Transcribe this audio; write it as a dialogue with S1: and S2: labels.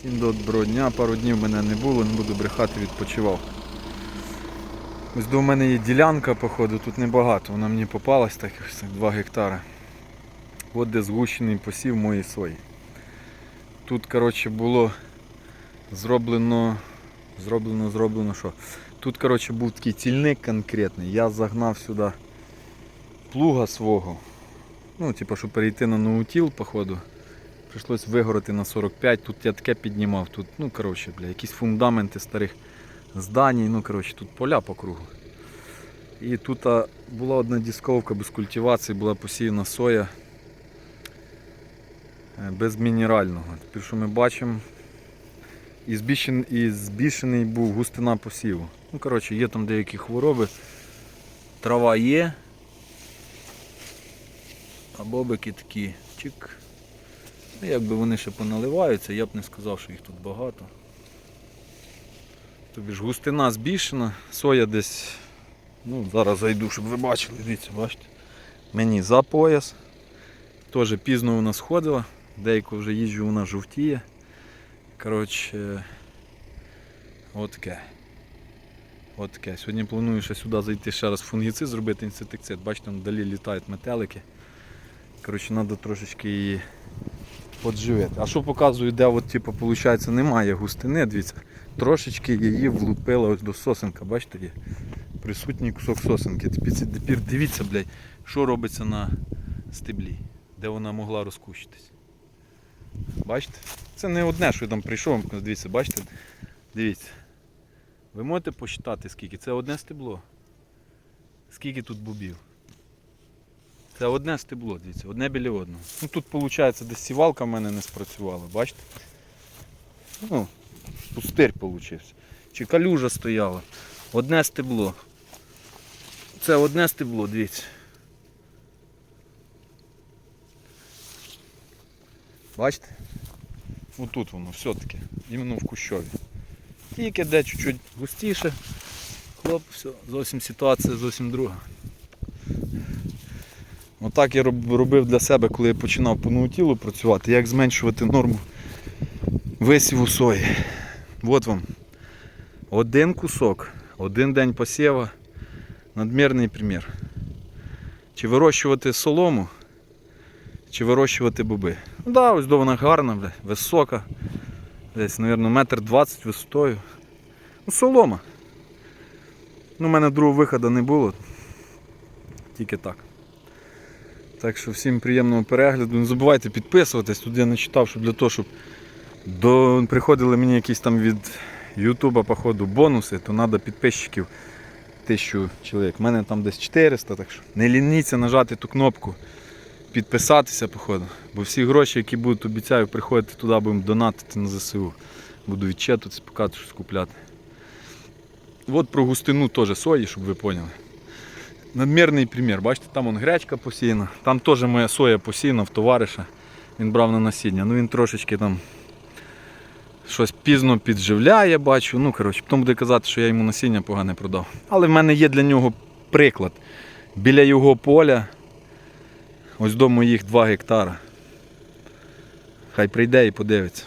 S1: Всім доброго дня, пару днів мене не було, не буду брехати, відпочивав. Ось до мене є ділянка, походу, тут небагато, вона мені попалась, так ось так 2 гектара. От де згущений посів моєї сої. Тут, коротше, було зроблено, зроблено, зроблено що? Тут, коротше, був такий цільник конкретний. Я загнав сюди плуга свого. Ну, типу, щоб перейти на ноутіл, походу. Прийшлось вигорати на 45, тут я таке піднімав, тут, ну коротше, бля, якісь фундаменти старих зданій, ну коротше, тут поля по кругу. І тут а, була одна дисковка без культивації, була посіяна соя е, без мінерального. Тепер що ми бачимо, і збільшений, і збільшений був густина посіву. Ну, коротше, є там деякі хвороби, трава є, а бобики такі чик. Ну, якби вони ще поналиваються, я б не сказав, що їх тут багато. Тобі ж густина збільшена, соя десь, ну зараз зайду, щоб ви бачили, дивіться, бачите. Мені за пояс. Теж пізно вона сходила, деяко вже їжджу, вона жовтіє. Коротше, отаке. Отаке. Сьогодні планую ще сюди зайти ще раз фунгіцид зробити інсектицид. Бачите, там далі літають метелики. Коротше, треба трошечки її подживити. А що показую, де от, типу, виходить, немає густини, дивіться, трошечки її влупила ось до сосенка, бачите, є присутній кусок сосенки. Тепер дивіться, блядь, що робиться на стеблі, де вона могла розкущитись. Бачите? Це не одне, що я там прийшов, дивіться, бачите? Дивіться. Ви можете посчитати скільки? Це одне стебло. Скільки тут бубів? Це одне стебло, дивіться, одне біля одного. Ну тут виходить десь сівалка в мене не спрацювала, бачите? Ну, пустир получився. Чи калюжа стояла. Одне стебло. Це одне стебло, дивіться. Бачите? Отут воно все-таки, іменно в кущові. Тільки де чуть-чуть густіше. Хлоп, все, зовсім ситуація зовсім друга. Отак я робив для себе, коли я починав по ноутілу працювати, як зменшувати норму висіву сої. От вам. Один кусок, один день посіва, надмірний примір. Чи вирощувати солому, чи вирощувати боби. Ну да, ось до вона гарна, висока. Десь, мабуть, метр двадцять висотою. Ну, солома. Ну, у мене другого виходу не було. Тільки так. Так що всім приємного перегляду. Не забувайте підписуватись. Тут я не читав, що для того, щоб до... приходили мені якісь там від Ютуба, походу, бонуси, то треба підписчиків тисячу чоловік. У мене там десь 400, так що не лініться нажати ту кнопку, підписатися, походу. Бо всі гроші, які будуть, обіцяю, приходити туди, будемо донатити на ЗСУ. Буду відчитуватися, показати, щось купляти. От про густину теж сої, щоб ви поняли. Надмірний примір. Бачите, там он гречка посіяна. Там теж моя соя посіяна в товариша. Він брав на насіння. Ну він трошечки там щось пізно підживляє, бачу. Ну, коротше, потім буде казати, що я йому насіння погане продав. Але в мене є для нього приклад. Біля його поля, ось до моїх 2 гектара. Хай прийде і подивиться.